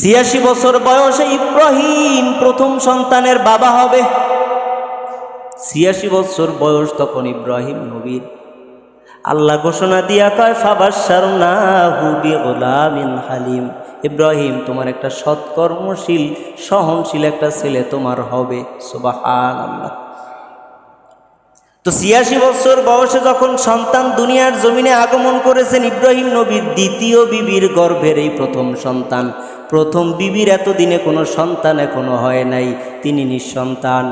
ছিয়াশি বছর বয়সে ইব্রাহিম প্রথম সন্তানের বাবা হবে। ছিয়াশি বছর বয়স তখন ইব্রাহিম নবীর। আল্লাহ ঘোষণা দিয়া কয় ফাবাসার না হুবি গোলামিন হালিম। ইব্রাহিম, তোমার একটা সৎকর্মশীল, সহনশীল একটা ছেলে তোমার হবে। সুবাহান আল্লাহ তো ছিয়াশি বছর বয়সে যখন সন্তান দুনিয়ার জমিনে আগমন করেছেন ইব্রাহিম নবীর দ্বিতীয় বিবির গর্ভের এই প্রথম সন্তান, প্রথম বিবির এতদিনে কোনো সন্তান এখনও হয় নাই, তিনি নিঃসন্তান।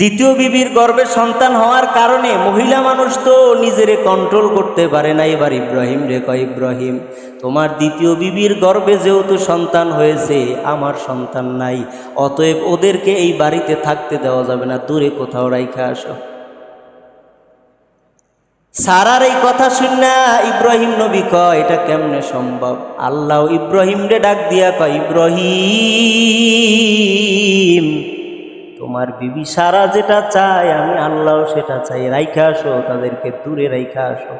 দ্বিতীয় বিবির গর্ভে সন্তান হওয়ার কারণে মহিলা মানুষ তো নিজেরে কন্ট্রোল করতে পারে না। এবার ইব্রাহিম রে কয়, ইব্রাহিম, তোমার দ্বিতীয় বিবির গর্ভে যেহেতু সন্তান হয়েছে, আমার সন্তান নাই, অতএব ওদেরকে এই বাড়িতে থাকতে দেওয়া যাবে না। দূরে কোথাও রাইখা আসো। সারার এই কথা শুননা ইব্রাহিম নবী কয়, এটা কেমনে সম্ভব? আল্লাহ ইব্রাহিম রে ডাক দিয়া কয়, ইব্রাহিম তোমার বিবি সারা যেটা চায়, আমি আল্লাহ সেটা চাই। রাইখা আসো, তাদেরকে দূরে রাইখা আসো।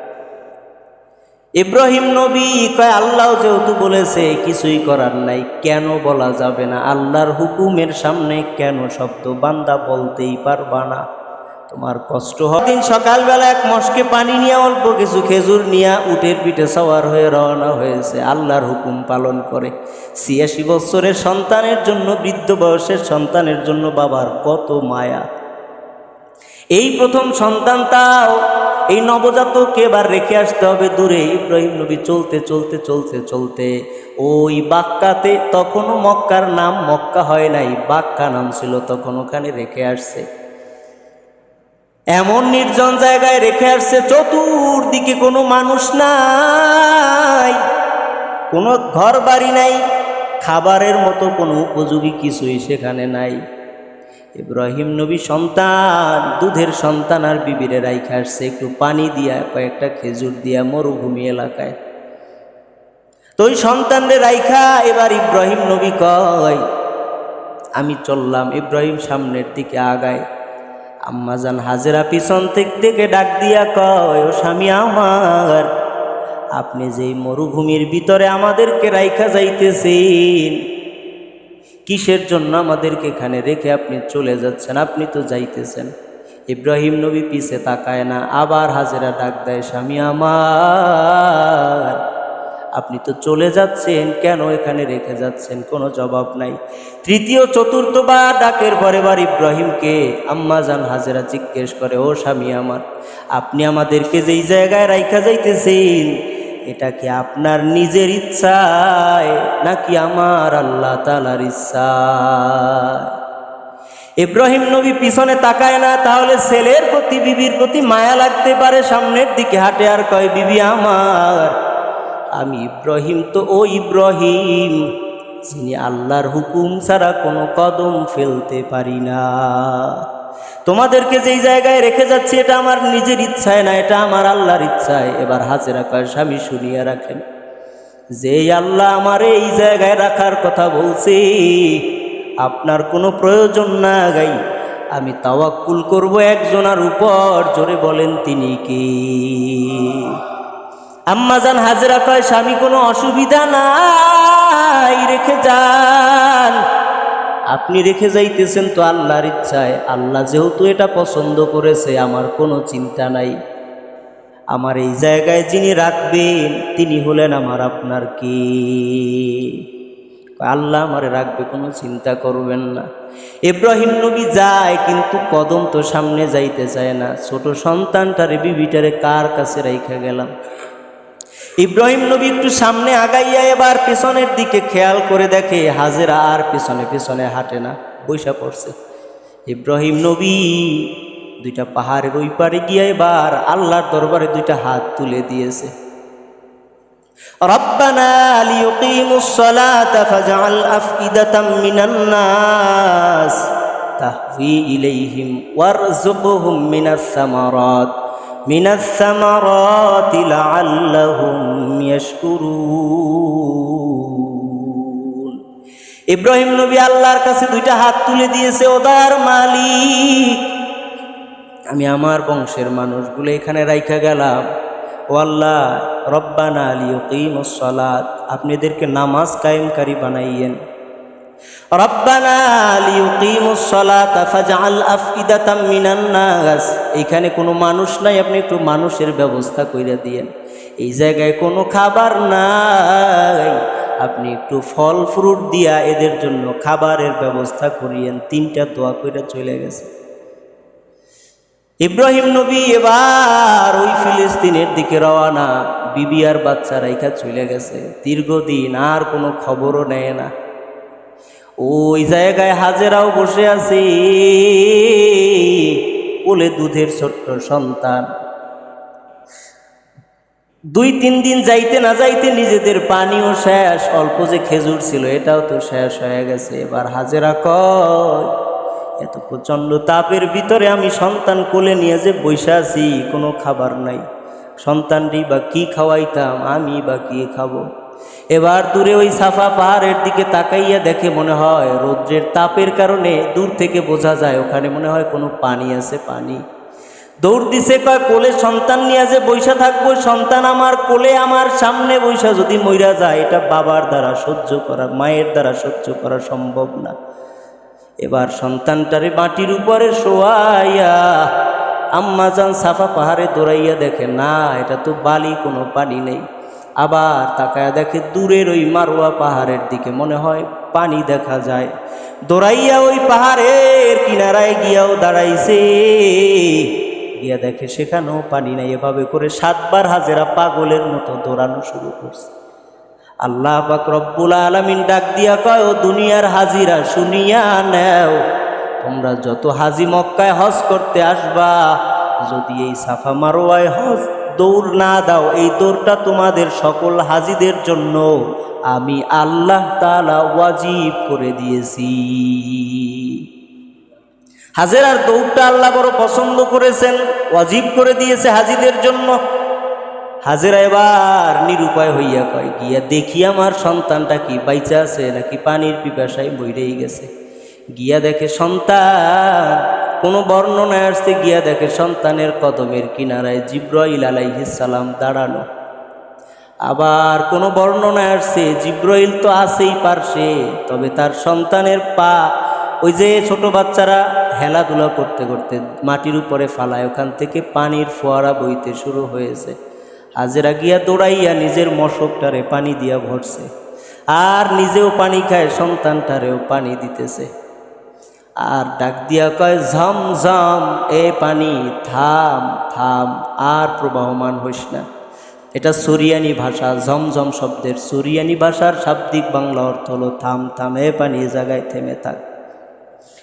ইব্রাহিম নবী কয়, আল্লাহ যেহেতু বলেছে, কিছুই করার নাই। কেন বলা যাবে না? আল্লাহর হুকুমের সামনে কেন শব্দ? বান্দা বলতেই পারবা না। তোমার কষ্ট হয়। দিন সকালবেলা এক মশকে পানি নিয়ে অল্প কিছু খেজুর নিয়ে উটের পিঠে সওয়ার হয়ে রওনা হয়েছে। আল্লাহর হুকুম পালন করে। ছিয়াশি বছরের সন্তানের জন্য, বৃদ্ধ বয়সের সন্তানের জন্য বাবার কত মায়া। এই প্রথম সন্তান তাও এই নবজাতককে এবার রেখে আসতে হবে দূরে। ইব্রাহিম নবী চলতে চলতে চলতে চলতে ওই বাক্কাতে তখনও মক্কার নাম মক্কা হয় নাই। বাক্কা নাম ছিল তখন ওখানে রেখে আসছে। এমন নির্জন জায়গায় রেখে আসছে, চতুর্দিকে কোনো মানুষ নাই, কোনো ঘর বাড়ি নাই, খাবারের মতো কোনো উপযোগী কিছুই সেখানে নাই। ইব্রাহিম নবী সন্তান, দুধের সন্তান আর বিবিরে রাইখা আসছে, একটু পানি দিয়া, কয়েকটা খেজুর দিয়া মরুভূমি এলাকায়। তো ওই সন্তানরে রাইখা এবার ইব্রাহিম নবী কয়, আমি চললাম, ইব্রাহিম সামনের দিকে আগায়। আম্মাজান হাজেরা পিছন থেকে ডাক দিয়া কয়, ও স্বামী আমার, আপনি যেই মরুভূমির ভিতরে আমাদেরকে রাইখা যাইতেছেন, কিসের জন্য আমাদেরকে এখানে রেখে আপনি চলে যাচ্ছেন? আপনি তো যাইতেছেন। ইব্রাহিম নবী পিছে তাকায় না, আবার হাজেরা ডাক দেয়, স্বামী আমার আপনি তো চলে যাচ্ছেন, কেন এখানে রেখে যাচ্ছেন? কোনো জবাব নাই। তৃতীয় চতুর্থ বা ডাকের পরে বার ইব্রাহিমকে আম্মা জান হাজেরা জিজ্ঞেস করে, ও স্বামী আমার, আপনি আমাদেরকে যেই জায়গায় রাইখা যাইতেছেন, এটা কি আপনার নিজের ইচ্ছায়, নাকি আমার আল্লাহ তালার ইচ্ছায়? ইব্রাহিম নবী পিছনে তাকায় না, তাহলে ছেলের প্রতি, বিবির প্রতি মায়া লাগতে পারে, সামনের দিকে হাঁটে আর কয়, বিবি আমার আমি ইব্রাহিম তো ও ইব্রাহিম, যিনি আল্লাহর হুকুম ছাড়া কোনো কদম ফেলতে পারি না। তোমাদেরকে যেই জায়গায় রেখে যাচ্ছি, এটা আমার নিজের ইচ্ছায় না, এটা আমার আল্লাহর ইচ্ছায়। এবার হাজেরা কয়, স্বামী, শুনিয়ে রাখেন যে আল্লাহ আমার এই জায়গায় রাখার কথা বলছি, আপনার কোনো প্রয়োজন না গাই। আমি তাওয়াক্কুল করব একজনার উপর, জোরে বলেন, তিনি কি? আম্মাজান হাজরা কয়, স্বামী, কোনো অসুবিধা নাই, রেখে যান। আপনি রেখে যাইতেছেন তো আল্লাহর ইচ্ছায়। আল্লাহ যেহেতু এটা পছন্দ করেছে, আমার কোনো চিন্তা নাই। আমার এই জায়গায় যিনি রাখবেন, তিনি হলেন আমার আপনার কি? আল্লাহ আমারে রাখবে, কোনো চিন্তা করবেন না। ইব্রাহিম নবী যায়, কিন্তু কদম তো সামনে যাইতে চায় না। ছোট সন্তানটারে, বিবিটারে কার কাছে রাইখা গেলাম? ইব্রাহিম নবী একটু সামনে আগাইয়া এবার পেছনের দিকে খেয়াল করে দেখে হাজেরা আর পেছনে পেছনে হাঁটে না বৈশা পড়ছে ইব্রাহিম নবী দুইটা পাহাড়ের ওই পারে গিয়ে এবার আল্লাহর দরবারে দুইটা হাত তুলে দিয়েছে ربنا ليقيموا الصلاة فاجعل أفئدة من الناس تهوي إليهم وارزقهم من الثمرات من الثمرات لعلهم يشكرون ইব্রাহিম নবী আল্লাহর কাছে দুইটা হাত তুলে দিয়েছে ওদার মালিক আমি আমার বংশের মানুষগুলো এখানে রাইখা গেলাম ও আল্লাহ রব্বানা আলী সলাত আপনি এদেরকে নামাজ কায়েমকারী বানাইয়েন এখানে কোনো মানুষ নাই, আপনি একটু মানুষের ব্যবস্থা কইরা দিয়েন। এই জায়গায় কোনো খাবার নাই। আপনি একটু ফল ফ্রুট দিয়া এদের জন্য খাবারের ব্যবস্থা করিয়েন, তিনটা দোয়া কইরা চলে গেছে। ইব্রাহিম নবী এবার ওই ফিলিস্তিনের দিকে রওয়ানা বিবি আর বাচ্চারা রাইখা চলে গেছে। দীর্ঘদিন আর কোনো খবরও নেয় না। ওই জায়গায় হাজেরাও বসে আছে। কোলে দুধের ছোট্ট সন্তান। দুই, তিন দিন যাইতে না যাইতে নিজেদের পানিও শেষ। অল্প যে খেজুর ছিল, এটাও তো শেষ হয়ে গেছে। এবার হাজেরা কয়, এত প্রচণ্ড তাপের ভিতরে আমি সন্তান কোলে নিয়ে যে বসে আছি, কোনো খাবার নাই। সন্তানটি বা কি খাওয়াইতাম, আমি বা কি খাব? এবার দূরে ওই সাফা পাহাড়ের দিকে তাকাইয়া দেখে মনে হয় রৌদ্রের তাপের কারণে দূর থেকে বোঝা যায় ওখানে মনে হয় কোনো পানি আছে, পানি। দৌড় দিছে, কয়, কোলে সন্তান নিয়ে যে বৈশা থাকব, সন্তান আমার কোলে, আমার সামনে বৈশা যদি মইরা যায়, এটা বাবার দ্বারা সহ্য করা, মায়ের দ্বারা সহ্য করা সম্ভব না। এবার সন্তানটারে মাটির উপরে শোয়াইয়া আম্মা যান সাফা পাহাড়ে দৌড়াইয়া দেখে, না, এটা তো বালি, কোনো পানি নেই। আবার তাকায় দেখে দূরের ওই মারোয়া পাহাড়ের দিকে মনে হয় পানি দেখা যায়। দৌড়াইয়া ওই পাহাড়ের কিনারায় গিয়াও দাঁড়াইছে। গিয়া দেখে সেখানেও পানি নাই। এভাবে করে সাতবার হাজেরা পাগলের মতো দৌড়ানো শুরু করছে। আল্লাহ পাক রব্বুল আলমিন ডাক দিয়া কয় দুনিয়ার হাজিরা, শুনিয়া নেও। তোমরা যত হাজি মক্কায় হজ করতে আসবা, যদি এই সাফা মারোয়ায় হজ দৌড় না দাও, এই দৌড়টা তোমাদের সকল হাজিদের জন্য। আমি আল্লাহ তালা ওয়াজিব করে দিয়েছি। হাজের আর দৌড়টা আল্লাহ বড় পছন্দ করেছেন, ওয়াজিব করে দিয়েছে হাজিদের জন্য। হাজেরা এবার নিরুপায় হইয়া কয়, গিয়া দেখি আমার সন্তানটা কি বাইচা আছে নাকি পানির পিপাসায় বইরেই গেছে? গিয়া দেখে, সন্তান কোনো বর্ণনায় আসছে, গিয়া দেখে সন্তানের কদমের কিনারায় জিব্রাইল আলাইহিসালাম দাঁড়ানো আবার কোনো বর্ণনায় আসছে, জিব্রাইল তো আছেই পারছে তবে তার সন্তানের পা, ওই যে ছোট বাচ্চারা হেলাধুলা করতে করতে মাটির উপরে ফালায়, ওখান থেকে পানির ফোয়ারা বইতে শুরু হয়েছে। হাজেরা গিয়া দৌড়াইয়া নিজের মশকটারে পানি দিয়া ভরছে, আর নিজেও পানি খায়, সন্তানটারেও পানি দিতেছে। আর ডাক দিয়া কয়, ঝম ঝম, এ পানি, থাম থাম, আর প্রবাহমান হইস না। এটা সুরিয়ানি ভাষা ঝমঝম শব্দের সুরিয়ানি ভাষার শাব্দিক বাংলা অর্থ হলো, থাম থাম, এ পানি, এ জায়গায় থেমে থাক।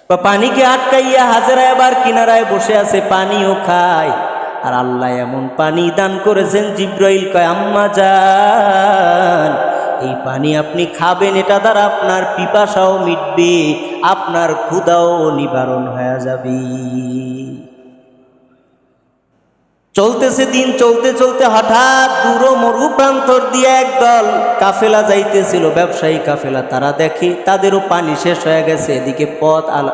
বা পানিকে আটকাইয়া হাজারা আবার কিনারায় বসে আছে, পানিও খায়। আর আল্লাহ এমন পানি দান করেছেন, জিব্রাইল কয়, আম্মা যান এই পানি আপনি খাবেন, এটা দ্বারা আপনার পিপাসাও মিটবে, আপনার ক্ষুদাও নিবারণ হয়ে যাবে। চলতেছে দিন, চলতে চলতে হঠাৎ দূর মরু প্রান্তর দিয়ে একদল কাফেলা যাইতেছিল, ব্যবসায়ী কাফেলা, তারা দেখে তাদেরও পানি শেষ হয়ে গেছে, এদিকে পথ আলা,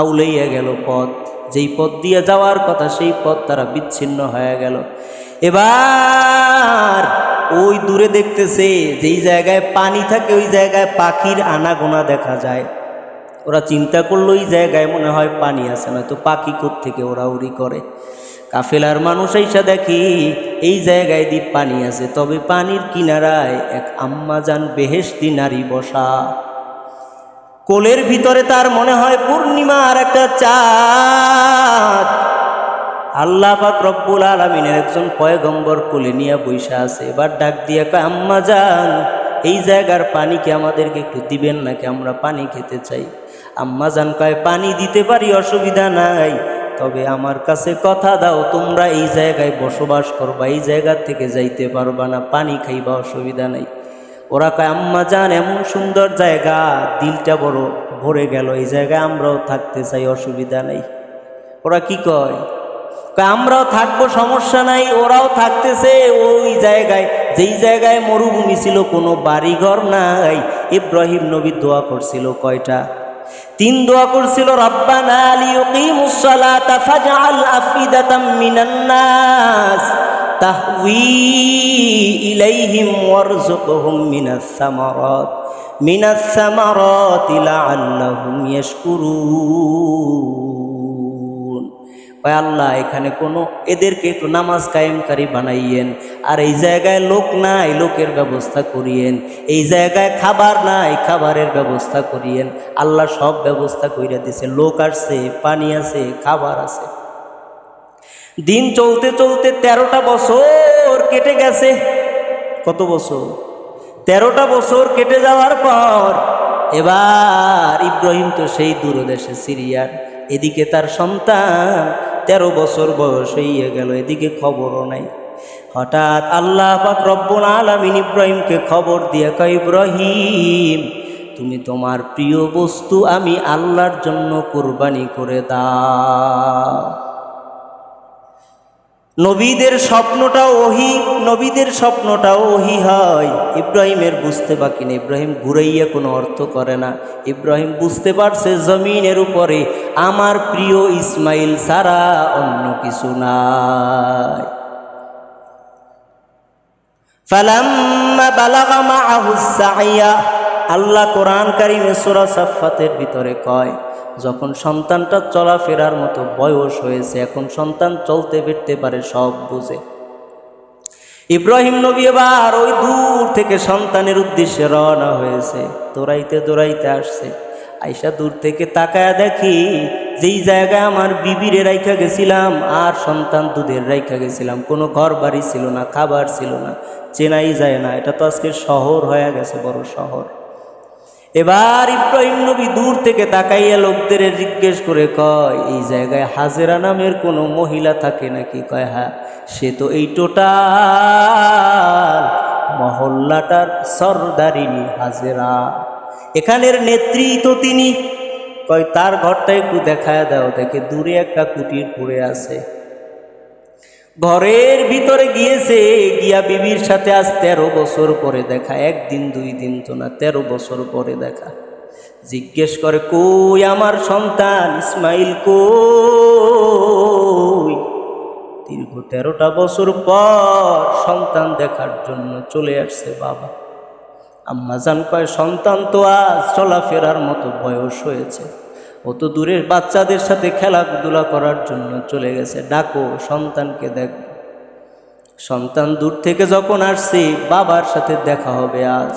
আউলাইয়া গেল পথ। যেই পথ দিয়ে যাওয়ার কথা, সেই পথ তারা বিচ্ছিন্ন হয়ে গেল। এবার ওই দূরে দেখতেছে যেই জায়গায় পানি থাকে, ওই জায়গায় পাখির আনাগোনা দেখা যায়। ওরা চিন্তা করল ওই জায়গায় মনে হয় পানি আছে না তো পাখি থেকে ওরা উড়ি করে। কাফেলার মানুষ এইসা দেখি, এই জায়গায় দ্বীপ পানি আছে, তবে পানির কিনারায় এক আম্মাজান বেহেশতি নারী বসা। কোলের ভিতরে তার মনে হয় পূর্ণিমার একটা চাঁদ। আল্লাহ পাক রব্বুল আলমিনের একজন পয়গম্বর কোলে নিয়ে বৈশা আছে। এবার ডাক দিয়ে কয় যান এই জায়গার পানিকে আমাদেরকে একটু দিবেন নাকি? আমরা পানি খেতে চাই। আম্মা যান কয়, পানি দিতে পারি, অসুবিধা নাই। তবে আমার কাছে কথা দাও, তোমরা এই জায়গায় বসবাস করবা, এই জায়গা থেকে যাইতে পারবা না, পানি খাইবা, অসুবিধা নাই। ওরা কয়, আম্মা যান এমন সুন্দর জায়গা, দিলটা বড় ভরে গেল, এই জায়গায় আমরাও থাকতে চাই, অসুবিধা নেই। ওরা কি কয় আমরাও থাকব, সমস্যা নাই, ওরাও থাকতেছে। ওই জায়গায়, যেই জায়গায় মরুভূমি ছিল, কোনো বাড়িঘর নাই। ইব্রাহিম নবী দোয়া করছিল কয়টা? তিন দোয়া করছিল, রব্বানা লিয়ুকিমুস সালাতা ফাজআল আফিদাতাম মিনান নাস তাহউই ইলাইহিম ওয়ারযুকহুম মিনাস সামারাত মিনাস সামারাত লাআল্লাহুম ইয়াশকুরুন। কয় আল্লাহ, এখানে কোনো এদেরকে একটু নামাজ কায়েমকারী বানাইয়েন। আর এই জায়গায় লোক নাই, লোকের ব্যবস্থা করিয়েন। এই জায়গায় খাবার নাই, খাবারের ব্যবস্থা করিয়েন। আল্লাহ সব ব্যবস্থা কইরা দিছে। লোক আসছে, পানি আছে, খাবার আছে। দিন চলতে চলতে তেরোটা বছর কেটে গেছে। কত বছর? তেরোটা বছর কেটে যাওয়ার পর এবার ইব্রাহিম তো সেই দূরদেশে সিরিয়ার। এদিকে তার সন্তান তেরো বছর বয়স হইয়া গেল, এদিকে খবরও নাই। হঠাৎ আল্লাহ পাক রব্বুল আলামিন ইব্রাহিমকে খবর দিয়ে কয়, ইব্রাহিম, তুমি তোমার প্রিয় বস্তু আমি আল্লাহর জন্য কোরবানি করে দাও। নবীদের স্বপ্নটাও ওহি, নবীদের স্বপ্নটাও ওহি হয়। ইব্রাহিমের বুঝতে বাকি নেই। ইব্রাহিম ঘুরাইয়া কোনো অর্থ করে না। ইব্রাহিম বুঝতে পারছে জমিনের উপরে আমার প্রিয় ইসমাইল ছাড়া অন্য কিছু নাই। ফালাম্মা বালাগা মাআহুস সাইয়া আল্লাহ কোরআন কারিমে সূরা সাফফাতের ভিতরে কয়, যখন সন্তানটা চলাফেরার মতো বয়স হয়েছে, এখন সন্তান চলতে ফিরতে পারে সব বুঝে। ইব্রাহিম নবী এবার ওই দূর থেকে সন্তানের উদ্দেশ্যে রওনা হয়েছে, দৌড়াইতে দৌড়াইতে আসছে। আইসা দূর থেকে তাকায়া দেখি, যেই জায়গায় আমার বিবিরে রাইখা গেছিলাম, আর সন্তান দুধের রাইখা গেছিলাম। কোনো ঘর বাড়ি ছিল না, খাবার ছিল না, চেনাই যায় না। এটা তো আজকে শহর হয়ে গেছে, বড় শহর। এবার ইব্রাহিম নবী দূর থেকে তাকাইয়া লোকদের জিজ্ঞেস করে, কয়, এই জায়গায় হাজেরা নামের কোনো মহিলা থাকে নাকি? কয় হ্যাঁ সে তো এই টোটাল মহল্লাটার সর্দারিনী হাজেরা। এখানের নেত্রী তো তিনি। কয়, তার ঘরটা একটু দেখায় দাও, দেখে দূরে একটা কুটির পড়ে আছে। ঘরের ভিতরে গিয়েছে, গিয়া বিবির সাথে আজ তেরো বছর পরে দেখা। একদিন, দুই দিন তো না, তেরো বছর পরে দেখা। জিজ্ঞেস করে, কই আমার সন্তান? ইসমাইল কই? দীর্ঘ তেরোটা বছর পর সন্তান দেখার জন্য চলে আসছে বাবা। আম্মা জান কয়, সন্তান তো আজ চলাফেরার মতো বয়স হয়েছে। অত দূরের বাচ্চাদের সাথে খেলাধুলা করার জন্য চলে গেছে। ডাকো, সন্তানকে দেখ। সন্তান দূর থেকে যখন আসছে, বাবার সাথে দেখা হবে আজ।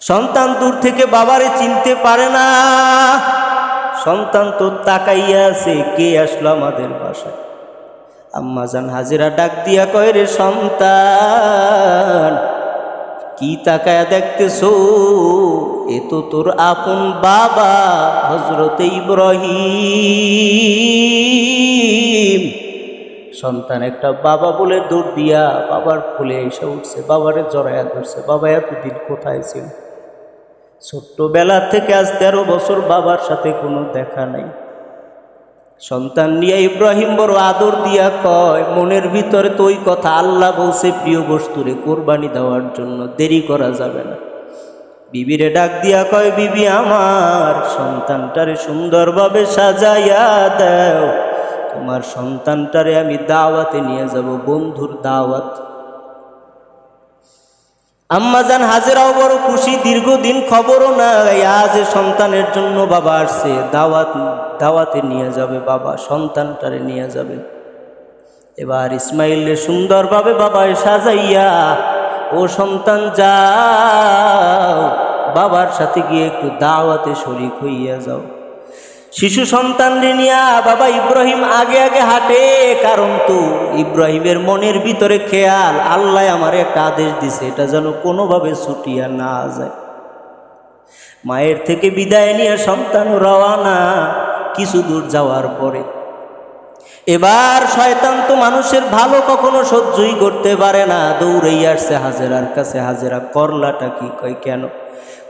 সন্তান দূর থেকে বাবারে চিনতে পারে না। সন্তান তো তাকাইয়া আছে, কে আসলো আমাদের বাসায়? আম্মা জান, হাজিরা ডাক দিয়া কয় রে সন্তান, কি তাকায়া দেখতেছো? এ তো তোর আপন বাবা হজরত ইব্রাহিম। সন্তান একটা বাবা বলে দৌড় দিয়া বাবার খুলে এসে উঠছে, বাবারে জড়াইয়া ধরছে, বাবা এতদিন কোথায় ছিল? ছোট্টবেলা থেকে আজ তেরো বছর বাবার সাথে কোনো দেখা নাই। সন্তান নিয়ে ইব্রাহিম বড় আদর দিয়া কয়, মনের ভিতরে তো ওই কথা আল্লাহ বলছে, প্রিয় বস্তুরে, কোরবানি দেওয়ার জন্য দেরি করা যাবে না। বিবিরে ডাক দিয়া কয়, বিবি আমার সন্তানটারে সুন্দরভাবে সাজাইয়া দাও। তোমার সন্তানটারে আমি দাওয়াতে নিয়ে যাব, বন্ধুর দাওয়াত। আম্মাজান হাজেরাও বড় খুশি, দীর্ঘদিন খবরও নাই, আজ সন্তানের জন্য বাবা আসছে, দাওয়াত, দাওয়াতে নিয়ে যাবে বাবা, সন্তানটারে নিয়ে যাবে। এবার ইসমাইলে সুন্দরভাবে বাবায় সাজাইয়া ও সন্তান, যাও। বাবার সাথে গিয়ে একটু দাওয়াতে শরিক হইয়া যাও। শিশু সন্তান নিয়া বাবা ইব্রাহিম আগে আগে হাঁটে, কারণ তো ইব্রাহিমের মনের ভিতরে খেয়াল, আল্লাহ আমার একটা আদেশ দিছে, এটা যেন কোনোভাবে ছুটিয়া না যায়। মায়ের থেকে বিদায় নিয়ে সন্তান রওয়ানা, কিছু দূর যাওয়ার পরে। এবার শয়তান তো মানুষের ভালো কখনো সহ্যই করতে পারে না। দৌড়েই আসছে হাজেরার কাছে, হাজেরা করলাটা কি? কয়, কেন?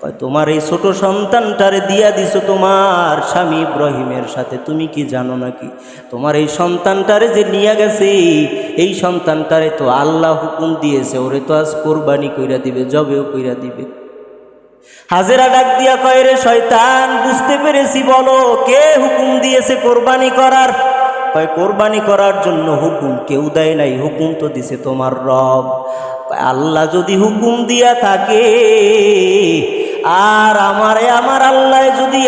কয়, তোমার এই ছোট সন্তানটারে দিয়া দিছো তোমার স্বামী ইব্রাহিমের সাথে, তুমি কি জানো নাকি? তোমার এই সন্তানটারে যে নিয়ে গেছে, এই সন্তানটারে তো আল্লাহ হুকুম দিয়েছে, ওরে তো আজ কোরবানি কইরা দিবে, জবেও কইরা দিবে। হাজেরা ডাক দিয়া কয়, রে শয়তান, বুঝতে পেরেছি, বলো, কে হুকুম দিয়েছে কোরবানি করার? কয় কোরবানি করার জন্য হুকুম, কেউ দেয় নাই, হুকুম তো দিছে তোমার রব। আল্লাহ যদি হুকুম দিয়া থাকে, আর আমারে, আমার আল্লাহ যদি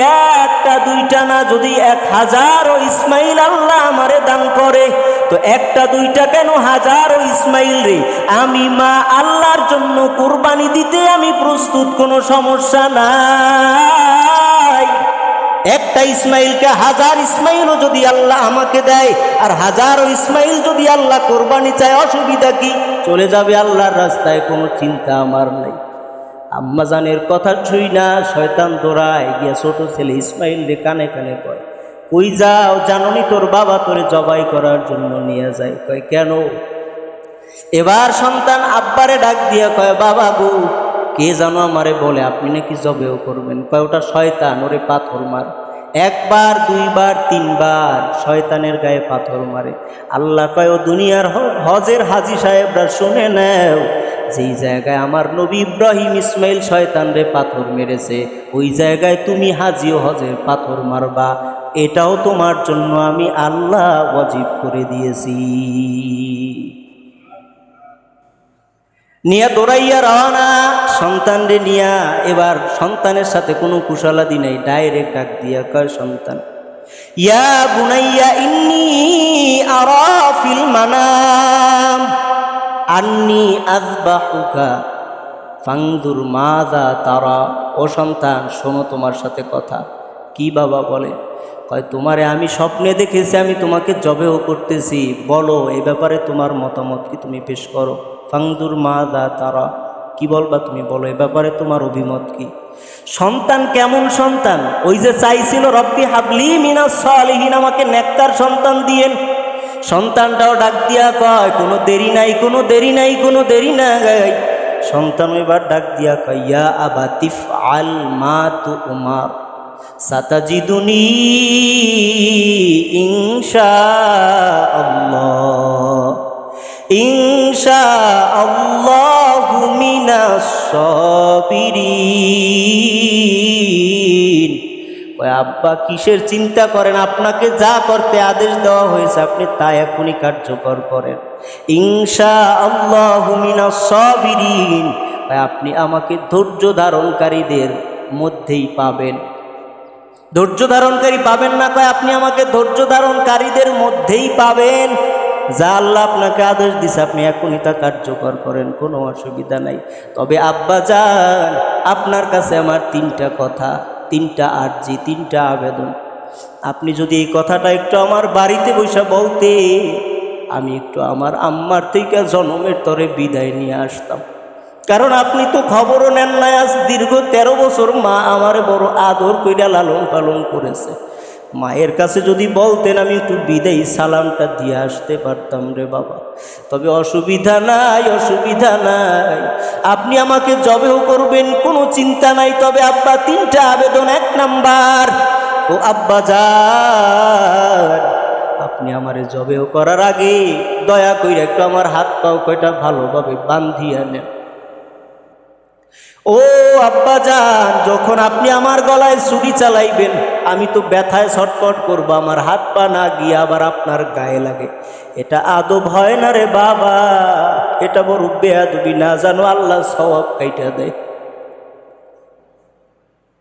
একটা, দুইটা না, যদি এক হাজারও ইসমাইল আল্লাহ আমারে দান করে, তো একটা, দুইটা কেন হাজারও ইসমাইল রে? আমি মা আল্লাহর জন্য কোরবানি দিতে আমি প্রস্তুত, কোনো সমস্যা নাই। একটা ইসমাইলকে হাজার ইসমাইলও যদি আল্লাহ আমাকে দেয়, আর হাজারও ইসমাইল যদি আল্লাহ কোরবানি চায়, অসুবিধা কি? চলে যাবে আল্লাহর রাস্তায়, কোনো চিন্তা আমার নাই। আম্মাজানের কথা ছুই না, শয়তান দৌড়ায়, গিয়া ছোট ছেলে ইসমাইল রে কানে কানে কয়, কই যাও, জাননি তোর বাবা তোরে জবাই করার জন্য নিয়ে যায়? কয়, কেন? এবার সন্তান আব্বারে ডাক দিয়া কয়, বাবা গো কে জানো আমারে বলে, আপনি নাকি জবেও করবেন? কয়, ওটা শয়তান, ওরে পাথর মার। একবার, দুইবার, তিনবার শয়তানের গায়ে পাথর মারে। আল্লাহ কয়, ও দুনিয়ার হজের হাজি সাহেবরা শুনে নেও, যেই জায়গায় আমার নবী ইব্রাহিম ইসমাইল শয়তান রে পাথর মেরেছে, ওই জায়গায় তুমি হাজি ও হজের পাথর মারবা। এটাও তোমার জন্য আমি আল্লাহ ওয়াজিব করে দিয়েছি। নিয়া দৌড়াইয়া রওনা সন্তান রে নিয়া এবার সন্তানের সাথে কোনো কুশলাদি নেই, ডাইরেক্ট ডাক দিয়া কয়, সন্তান, ইয়া বুনাইয়া ইন্নি আরা ফিল মানাম, আন্নি আজবাহুকা ফাংদুর মাদা তারা। ও সন্তান, শোনো তোমার সাথে কথা। কি বাবা বলে? কয়, তোমারে আমি স্বপ্নে দেখেছি, আমি তোমাকে জবেও করতেছি। বলো এই ব্যাপারে তোমার মতামত কি তুমি পেশ করো? ফাংদুর মাদা তারা। কি বলবা তুমি? বলো, এ ব্যাপারে তোমার অভিমত কি? সন্তান কেমন সন্তান? ওই যে চাইছিল, রব্বি হাবলি মিনা সালিহীন, আমাকে নেকটার সন্তান দিয়েন। সন্তানটাও ডাক দিয়া কয়, কোনো দেরি নাই, কোনো দেরি নাই, কোনো দেরি নাই। সন্তান এবার ডাক দিয়া কয়, ইয়া আবাতিফ আল মা তু উমার, সাতাজিদুনি ইনশা আল্লাহ। সাবিরিন। আব্বা, কিসের চিন্তা করেন? আপনাকে যা করতে আদেশ দেওয়া হয়েছে, আপনি তা এখনই কার্যকর করেন। ইনশা আল্লাহ সাবিরিন। আপনি আমাকে ধৈর্য ধারণকারীদের মধ্যেই পাবেন। ধৈর্য ধারণকারী পাবেন না, কয়, আপনি আমাকে ধৈর্য ধারণকারীদের মধ্যেই পাবেন। যা আল্লাহ আপনাকে আদেশ দিছে, আপনি এখনই তা কার্যকর করেন, কোনো অসুবিধা নাই। তবে আব্বা যান, আপনার কাছে আমার তিনটা কথা, তিনটা আর্জি, তিনটা আবেদন। আপনি যদি এই কথাটা একটু আমার বাড়িতে বসে বলতে আমি একটু আমার আম্মার থেকে জন্মের তরে বিদায় নিয়ে আসতাম। কারণ আপনি তো খবরও নেন নাই, আজ দীর্ঘ তেরো বছর মা আমার বড় আদর কইরা লালন পালন করেছে। মায়ের কাছে যদি বলতেন, আমি একটু বিদায়ী সালামটা দিয়ে আসতে পারতাম রে বাবা। তবে অসুবিধা নাই অসুবিধা নাই। আপনি আমাকে জবেও করবেন, কোনো চিন্তা নাই। তবে আব্বা, তিনটা আবেদন, এক নাম্বার। ও আব্বা যান, আপনি আমারে জবেও করার আগে দয়া কইরা একটু আমার হাত পাও কয়টা ভালোভাবে বান্ধিয়া নেন। ও আব্বা যান, যখন আপনি আমার গলায় ছুরি চালাইবেন, আমি তো ব্যথায় ছটফট করব, আমার হাত পা না গিয়ে আবার আপনার গায়ে লাগে। এটা আদব হয় না রে বাবা, এটা বড় বেয়াদবি, না জানো আল্লাহ সওয়াব কাইটা দেয়।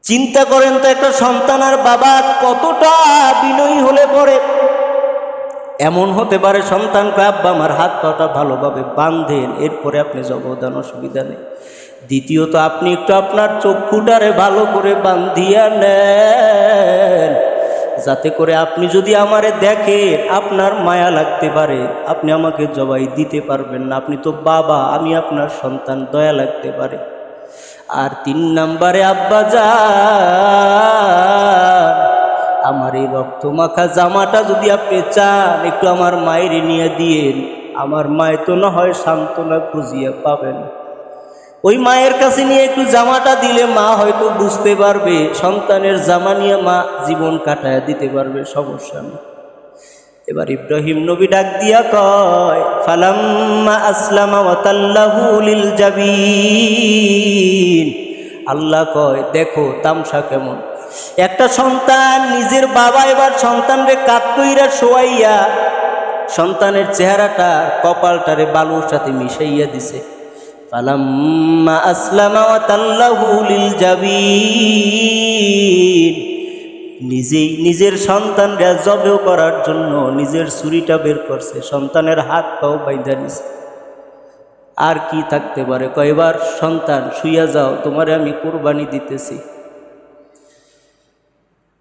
চিন্তা করেন তো একটা সন্তান আর বাবা কতটা বিনয়ী হলে পরে এমন হতে পারে সন্তানকে আব্বা আমার হাত পাটা ভালোভাবে বাঁধেন, এরপরে আপনি জবদান অসুবিধা নেই। দ্বিতীয়ত আপনি একটু আপনার চক্ষুটারে ভালো করে বান্ধিয়া নেন। যাতে করে আপনি যদি আমারে দেখেন, আপনার মায়া লাগতে পারে। আপনি আমাকে জবাই দিতে পারবেন না। আপনি তো বাবা, আমি আপনার সন্তান, দয়া লাগতে পারে। আর তিন নম্বরে, আব্বা যা আমার এই রক্ত মাখা জামাটা যদি আপনি চান, একটু আমার মায়ের নিয়ে দিয়েন। আমার মায়ের তো না হয় সান্ত্বনা খুঁজিয়ে পাবেন ওই মায়ের কাছে নিয়ে একটু জামাটা দিলে মা হয়তো বুঝতে পারবে, সন্তানের জামা নিয়ে মা জীবন কাটায় দিতে পারবে, সমস্যা নেই। এবার ইব্রাহিম নবী ডাক দিয়া কয়, ফালাম্মা আসলামা ওয়াতাল্লাহু লিল জাবিন। আল্লাহ কয়, দেখো তামসা কেমন। একটা সন্তান নিজের বাবা এবার সন্তানরে কাত কইরা শোয়াইয়া সন্তানের চেহারাটা কপালটারে বালুর সাথে মিশাইয়া দিছে। আসলামা ওয়া তাল্লাহু লিল নিজেই নিজের সন্তানরা জবেও করার জন্য নিজের ছুরিটা বের করছে, সন্তানের হাত পাও বাইন্ধা নিছে। আর কি থাকতে পারে? কয়বার, সন্তান, শুইয়া যাও, তোমারে আমি কোরবানি দিতেছি।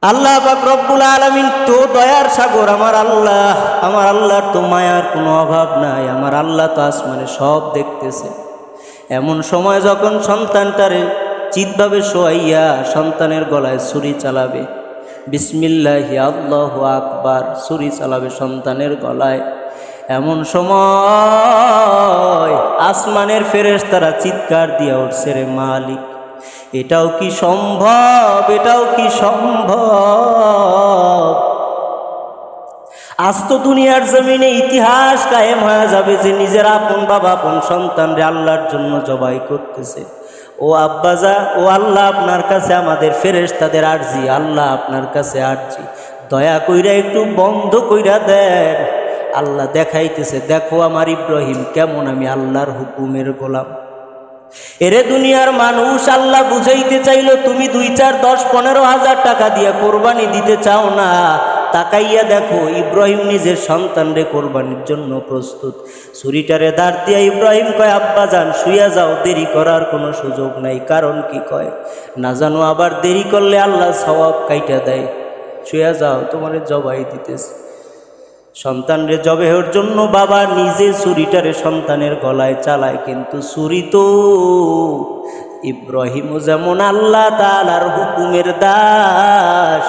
আল্লাহ পাক রব্বুল আলামিন তো দয়ার সাগর, আমার আল্লাহ, আমার আল্লাহর তো মায়ার কোনো অভাব নাই, আমার আল্লাহ তো আসমানে সব দেখতেছে। এমন সময় যখন সন্তানটারে চিৎভাবে শোয়াইয়া সন্তানের গলায় ছুরি চালাবে, বিসমিল্লাহি আল্লাহ আকবার, ছুরি চালাবে সন্তানের গলায়। এমন সময় আসমানের ফেরেশ তারা চিৎকার দিয়া উঠছে, রে মালিক, এটাও কি সম্ভব? এটাও কি সম্ভব? আজ তো দুনিয়ার জমিনে ইতিহাস কায়েম হয়ে যাবে যে নিজের আপন বাবা, আপন সন্তান রে আল্লাহর জন্য জবাই করতেছে। ও আব্বাজা ও আল্লাহ আপনার কাছে আমাদের ফেরেশ তাদের আর্জি, আল্লাহ আপনার কাছে আর্জি। দয়া কইরা একটু বন্ধ কইরা দেন। আল্লাহ দেখাইতেছে, দেখো আমার ইব্রাহিম কেমন আমি আল্লাহর হুকুমের গোলাম। এরে দুনিয়ার মানুষ, আল্লাহ বুঝাইতে চাইলো, তুমি দুই চার দশ পনেরো হাজার টাকা দিয়ে কোরবানি দিতে চাও না। তাকাইয়া দেখো, ইব্রাহিম নিজের সন্তানরে কোরবানির জন্য প্রস্তুত। ছুরিটারে দাঁড় দিয়া ইব্রাহিম কয়, আব্বা যান, শুইয়া যাও, দেরি করার কোনো সুযোগ নাই। কারণ কি কয়, না জানো, আবার দেরি করলে আল্লাহ সওয়াব কাইটা দেয়। শুইয়া যাও, তোমার জবাই দিতেছে। সন্তানরে জবেহর জন্য বাবা নিজে ছুরিটারে সন্তানের গলায় চালায়, কিন্তু ছুরি তো ইব্রাহিমও যেমন আল্লাহ তালার হুকুমের দাস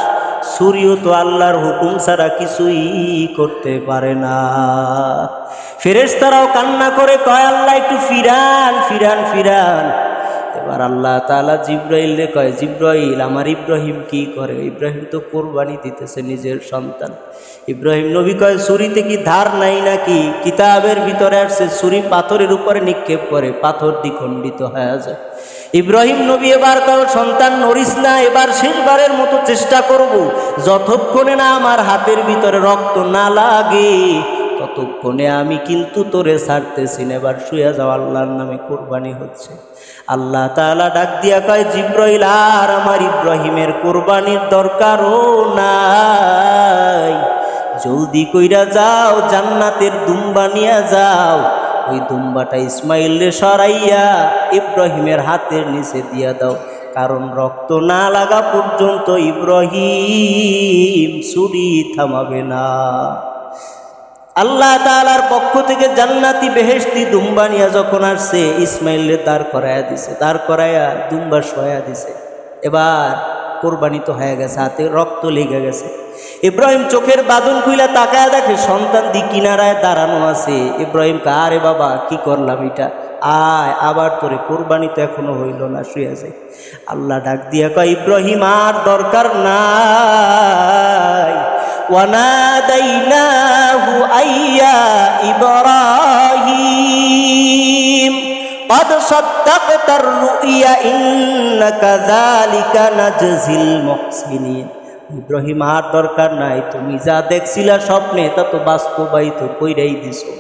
ছুরিও তো আল্লাহর হুকুম ছাড়া কিছুই করতে পারে না। ফেরেশতারাও কান্না করে কয়, আল্লাহ, একটু ফিরান ফিরান ফিরান। এবার আল্লাহ তালা জিব্রাইল কয়, জিব্রাইল, আমার ইব্রাহিম কি করে? ইব্রাহিম তো কোরবানি দিতেছে নিজের সন্তান। ইব্রাহিম নবী কয় ছুরিতে কি ধার নাই নাকি? কিতাবের ভিতরে আসছে ছুরি পাথরের উপরে নিক্ষেপ করে, পাথর দ্বিখণ্ডিত হয়ে যায়। ইব্রাহিম নবী এবার কারও সন্তান নরিস না, এবার শেষবারের মতো চেষ্টা করব। যতক্ষণে না আমার হাতের ভিতরে রক্ত না লাগে, ততক্ষণে আমি কিন্তু তোরে ছাড়তেছি না এবার শুয়ে যাও আল্লাহর নামে কোরবানি হচ্ছে। আল্লাহ তাআলা ডাক দিয়া কয়, জিব্রাইল, আর আমার ইব্রাহিমের কোরবানির দরকারও নাই। জলদি কইরা যাও, জান্নাতের দুম্বা নিয়া যাও। ওই দুম্বাটা ইসমাইল সরাইয়া ইব্রাহিমের হাতের নিচে দিয়া দাও। কারণ রক্ত না লাগা পর্যন্ত ইব্রাহিম ছুরি থামাবে না। আল্লাহ তালার পক্ষ থেকে জান্নাতি বেহেশতি দুম্বা নিয়া যখন আসছে ইসমাইলে দাঁড় করাইয়া দিছে, দাঁড় করাইয়া দুম্বা শোয়া দিছে। এবার কোরবানি তো হয়ে গেছে, হাতে রক্ত লেগে গেছে। ইব্রাহিম চোখের বাদল খুইলা তাকায় দেখে সন্তান দি কিনারায় দাঁড়ানো আছে। ইব্রাহিম কারে বাবা, কি করলাম এটা? আয়, আবার তোরে কোরবানি তো এখনও হইল না, শুয়ে আছে। আল্লাহ ডাক দিয়া কয়, ইব্রাহিম, আর দরকার নাই। ওয়ানা আইয়া ইব্রাহিম। قد صدقت الرؤيا إن كذلك نجزي المحسنين ইব্রাহিম আর দরকার নাই তুমি যা দেখছিলা স্বপ্নে তা তো বাস্তবায়িত কইরাই দিছো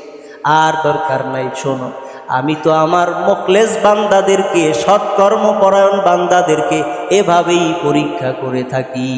আর দরকার নাই শোনো আমি তো আমার মকলেস বান্দাদেরকে সৎকর্মপরায়ণ বান্দাদেরকে এভাবেই পরীক্ষা করে থাকি